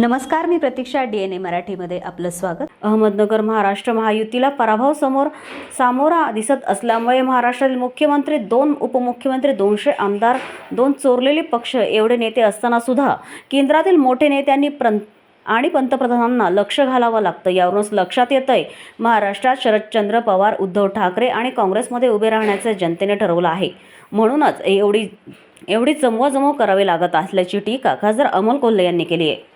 नमस्कार मी प्रतीक्षा D N A मराठीमध्ये आपलं स्वागत. अहमदनगर महाराष्ट्र महायुतीला पराभव समोर सामोरा दिसत असल्यामुळे महाराष्ट्रातील मुख्यमंत्री दोन उपमुख्यमंत्री दोनशे आमदार दोन चोरलेले पक्ष एवढे नेते असताना सुद्धा केंद्रातील मोठे नेत्यांनी प्र आणि पंतप्रधानांना लक्ष घालावं लागतं. यावरूनच लक्षात येतंय महाराष्ट्रात शरदचंद्र पवार उद्धव ठाकरे आणि काँग्रेसमध्ये उभे राहण्याचं जनतेने ठरवलं आहे. म्हणूनच एवढी एवढी जमवाजमव करावी लागत असल्याची टीका खासदार अमोल कोल्हे यांनी केली आहे.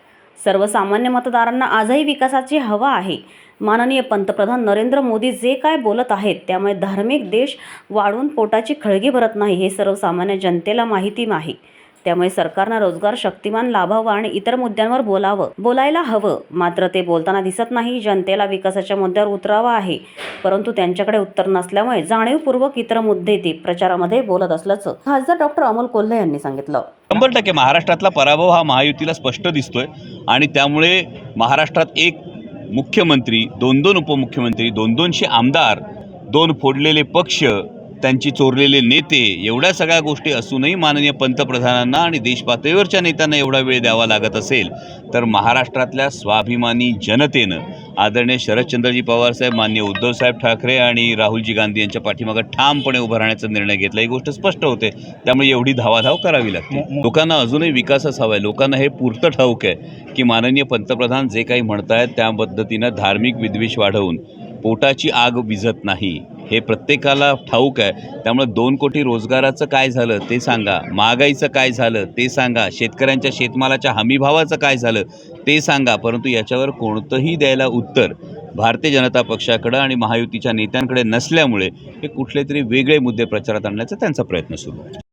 सर्वसामान्य मतदारांना आजही विकासाची हवा आहे. माननीय पंतप्रधान नरेंद्र मोदी जे काय बोलत आहेत त्यामुळे धार्मिक देश वाढून पोटाची खळगी भरत नाही हे सर्वसामान्य जनतेला माहिती नाही. त्यामुळे सरकारनं रोजगार शक्तिमान लाभावं आणि इतर मुद्द्यांवर बोलावं. बोलायला हवं मात्र ते बोलताना दिसत नाही. जनतेला विकासाच्या मुद्द्यावर उतरावं आहे. परंतु त्यांच्याकडे उत्तर नसल्यामुळे जाणीवपूर्वक इतर मुद्दे ते प्रचारामध्ये बोलत असल्याचं खासदार डॉक्टर अमोल कोल्हे यांनी सांगितलं. शंभर टक्के महाराष्ट्रातला पराभव हा महायुतीला स्पष्ट दिसतोय आणि त्यामुळे महाराष्ट्रात एक मुख्यमंत्री दोन दोन उपमुख्यमंत्री दोन दोनशे आमदार दोन फोडलेले पक्ष त्यांची चोरलेले नेते एवढ्या सगळ्या गोष्टी असूनही माननीय पंतप्रधानांना आणि देशपातळीवरच्या नेत्यांना एवढा वेळ द्यावा लागत असेल तर महाराष्ट्रातल्या स्वाभिमानी जनतेनं आदरणीय शरदचंद्रजी पवारसाहेब मान्य उद्धवसाहेब ठाकरे आणि राहुलजी गांधी यांच्या पाठीमागं ठामपणे उभं राहण्याचा निर्णय घेतला. ही गोष्ट स्पष्ट होते. त्यामुळे एवढी धावाधाव करावी लागते. लोकांना अजूनही विकासच हवा आहे लोकांना हे पुरतं ठाऊक आहे की माननीय पंतप्रधान जे काही म्हणतायत त्या पद्धतीनं धार्मिक विद्वेष वाढवून पोटाची आग विझत नाही. हे प्रत्येकाला ठाऊक आहे. त्यामुळे दोन कोटी रोजगाराचं काय झालं ते सांगा. महागाईचं काय झालं ते सांगा. शेतकऱ्यांच्या शेतमालाच्या हमीभावाचं काय झालं ते सांगा. परंतु याच्यावर कोणतंही द्यायला उत्तर भारतीय जनता पक्षाकडं आणि महायुतीच्या नेत्यांकडे नसल्यामुळे हे कुठले तरी वेगळे मुद्दे प्रचारात आणण्याचा त्यांचा प्रयत्न सुरू आहे.